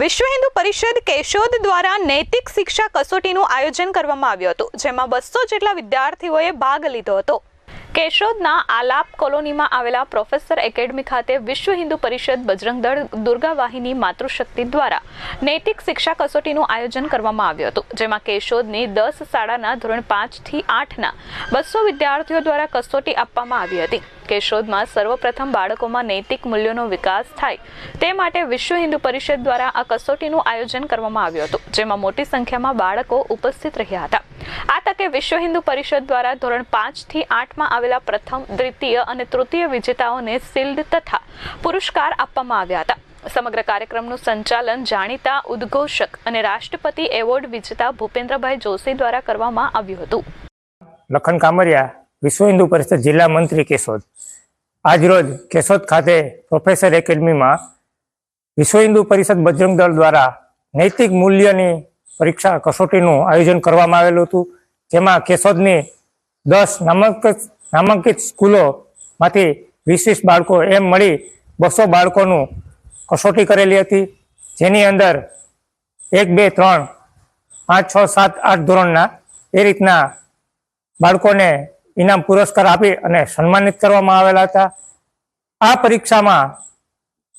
વિશ્વ હિન્દુ પરિષદ કેશોદ દ્વારા નૈતિક શિક્ષા કસોટીનું આયોજન કરવામાં આવ્યું હતું, જેમાં બસો જેટલા વિદ્યાર્થીઓએ ભાગ લીધો હતો. કેશોદના આલાપ કોલોનીમાં આવેલા પ્રોફેસર એકેડમી ખાતે વિશ્વ હિન્દુ પરિષદ બજરંગ દળ દુર્ગા માતૃશક્તિ દ્વારા નૈતિક શિક્ષા કસોટીનું આયોજન કરવામાં આવ્યું હતું, જેમાં કેશોદની દસ શાળાના ધોરણ પાંચથી આઠના બસો વિદ્યાર્થીઓ દ્વારા કસોટી આપવામાં આવી હતી. કેશોદમાં સર્વપ્રથમ બાળકોમાં નૈતિક મૂલ્યોનો વિકાસ થાય તે માટે વિશ્વ હિન્દુ પરિષદ દ્વારા આ કસોટીનું આયોજન કરવામાં આવ્યું હતું, જેમાં મોટી સંખ્યામાં બાળકો ઉપસ્થિત રહ્યા હતા. આ તકે વિશ્વ હિન્દુ પરિષદ દ્વારા ધોરણ પાંચથી આઠમાં આવેલા પ્રથમ, દ્વિતીય અને તૃતીય વિજેતાઓને શિલ્ડ તથા પુરસ્કાર આપવામાં આવ્યા હતા. સમગ્ર કાર્યક્રમનું સંચાલન જાણીતા ઉદ્ઘોષક અને રાષ્ટ્રપતિ એવોર્ડ વિજેતા ભૂપેન્દ્રભાઈ જોશી દ્વારા કરવામાં આવ્યું હતું. લખન કામરિયા, વિશ્વ હિન્દુ પરિષદ જિલ્લા મંત્રી કેશોદ. આજરોજ કેશોદ ખાતે પ્રોફેસર એકેડમીમાં વિશ્વ હિન્દુ પરિષદ બજરંગ દળ દ્વારા નૈતિક મૂલ્યની પરીક્ષા કસોટીનું આયોજન કરવામાં આવેલું હતું, જેમાં કેશોદની દસ નામાંકિત નામાંકિત સ્કૂલોમાંથી વીસ વીસ બાળકો એમ મળી બસો બાળકોનું કસોટી કરેલી હતી. જેની અંદર એક, બે, ત્રણ, પાંચ, છ, સાત, આઠ ધોરણના એ રીતના બાળકોને ઇનામ પુરસ્કાર આપી અને સન્માનિત કરવામાં આવેલા હતા. આ પરીક્ષામાં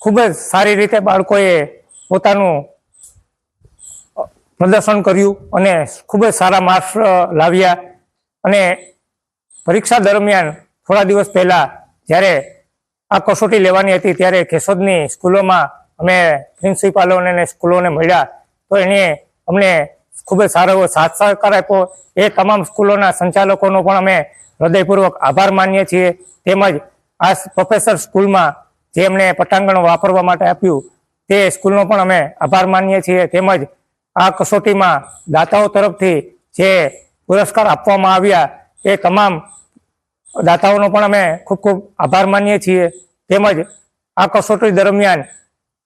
ખૂબ જ સારી રીતે બાળકોએ પોતાનું પ્રદર્શન કર્યું અને ખૂબ જ સારા માર્ક્સ લાવ્યા. અને પરીક્ષા દરમિયાન થોડા દિવસ પહેલાં જ્યારે આ કસોટી લેવાની હતી ત્યારે કેશોદની સ્કૂલોમાં અમે પ્રિન્સિપાલોને સ્કૂલોને મળ્યા. તો એને અમને ખૂબ જ સારો એવો સાથ સહકાર આપ્યો. એ તમામ સ્કૂલોના સંચાલકોનો પણ અમે હૃદયપૂર્વક આભાર માનીએ છીએ. તેમજ આ પ્રોફેસર સ્કૂલમાં જે એમણે પટાંગણ વાપરવા માટે આપ્યું, તે સ્કૂલનો પણ અમે આભાર માનીએ છીએ. તેમજ આ કસોટીમાં દાતાઓ તરફથી જે પુરસ્કાર આપવામાં આવ્યા એ તમામ દાતાઓનો પણ અમે ખૂબ ખૂબ આભાર માનીએ છીએ. તેમજ આ કસોટી દરમિયાન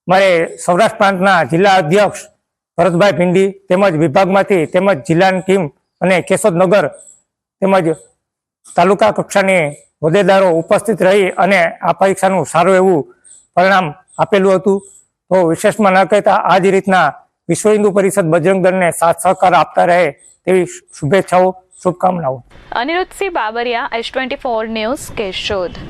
મારે સૌરાષ્ટ્ર પ્રાંતના જિલ્લા અધ્યક્ષ ભરતભાઈ ભીંડી તેમજ વિભાગમાંથી તેમજ જિલ્લાની ટીમ અને કેશોદનગર તેમજ તાલુકા કક્ષાની હોદ્દેદારો ઉપસ્થિત રહી અને આ પરીક્ષાનું સારું એવું પરિણામ આપેલું હતું. તો વિશેષમાં ન કહેતા આ જ રીતના વિશ્વ હિન્દુ પરિષદ બજરંગ દળને સાથ સહકાર આપતા રહે તેવી શુભેચ્છાઓ, શુભકામનાઓ. Anirudhsinh Babariya, S twenty four news, Keshod.